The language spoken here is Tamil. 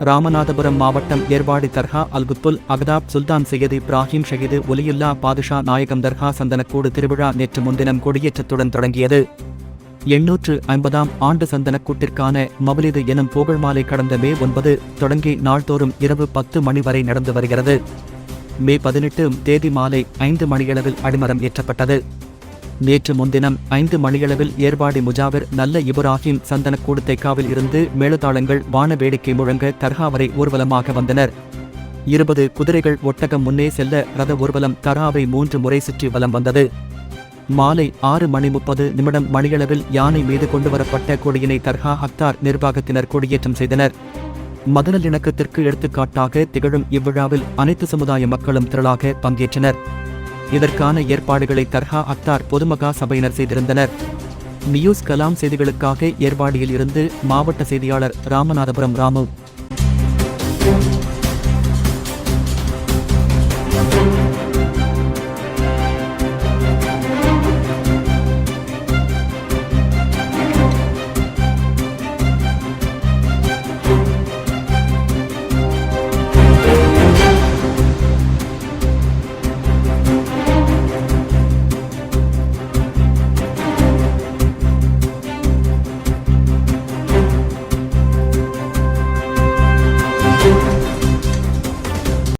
ராமநாதபுரம் மாவட்டம் ஏர்வாடி தர்கா அல்புத்துல் அகதாப் சுல்தான் சையது இப்ராஹிம் ஷஹீது ஒலியுல்லா பாதுஷா நாயகம் தர்கா சந்தனக்கூடு திருவிழா நேற்று முன்தினம் கொடியேற்றத்துடன் தொடங்கியது. எண்ணூற்று ஐம்பதாம் ஆண்டு சந்தனக்கூட்டிற்கான மவலிது எனும் புகழ் மாலை கடந்த மே ஒன்பது தொடங்கி நாள்தோறும் இரவு பத்து மணி வரை நடந்து வருகிறது. மே பதினெட்டு தேதி மாலை ஐந்து மணியளவில் அடிமரம் ஏற்றப்பட்டது. நேற்று முன்தினம் ஐந்து மணியளவில் ஏர்வாடி முஜாவிர் நல்ல இப்ராஹிம் சந்தனக்கூடு தெக்காவில் இருந்து மேலதாளங்கள் வான வேடிக்கை முழங்க தர்கா வரை ஊர்வலமாக வந்தனர். இருபது குதிரைகள் ஒட்டகம் முன்னே செல்ல ரத ஊர்வலம் தர்காவை மூன்று முறை சுற்றி வலம் வந்தது. மாலை ஆறு மணி முப்பது நிமிடம் மணியளவில் யானை மீது கொண்டு வரப்பட்ட கொடியினை தர்கா அக்தார் நிர்வாகத்தினர் கொடியேற்றம் செய்தனர். மதநல்லிணக்கத்திற்கு எடுத்துக்காட்டாக திகழும் இவ்விழாவில் அனைத்து சமுதாய மக்களும் திரளாக பங்கேற்றனர். இதற்கான ஏற்பாடுகளை தர்ஹா அக்தார் பொதுமகா சபையினர் செய்திருந்தனர். நியூஸ் கலாம் செய்திகளுக்காக ஏற்பாடியில் இருந்து மாவட்ட செய்தியாளர் ராமநாதபுரம் ராமு.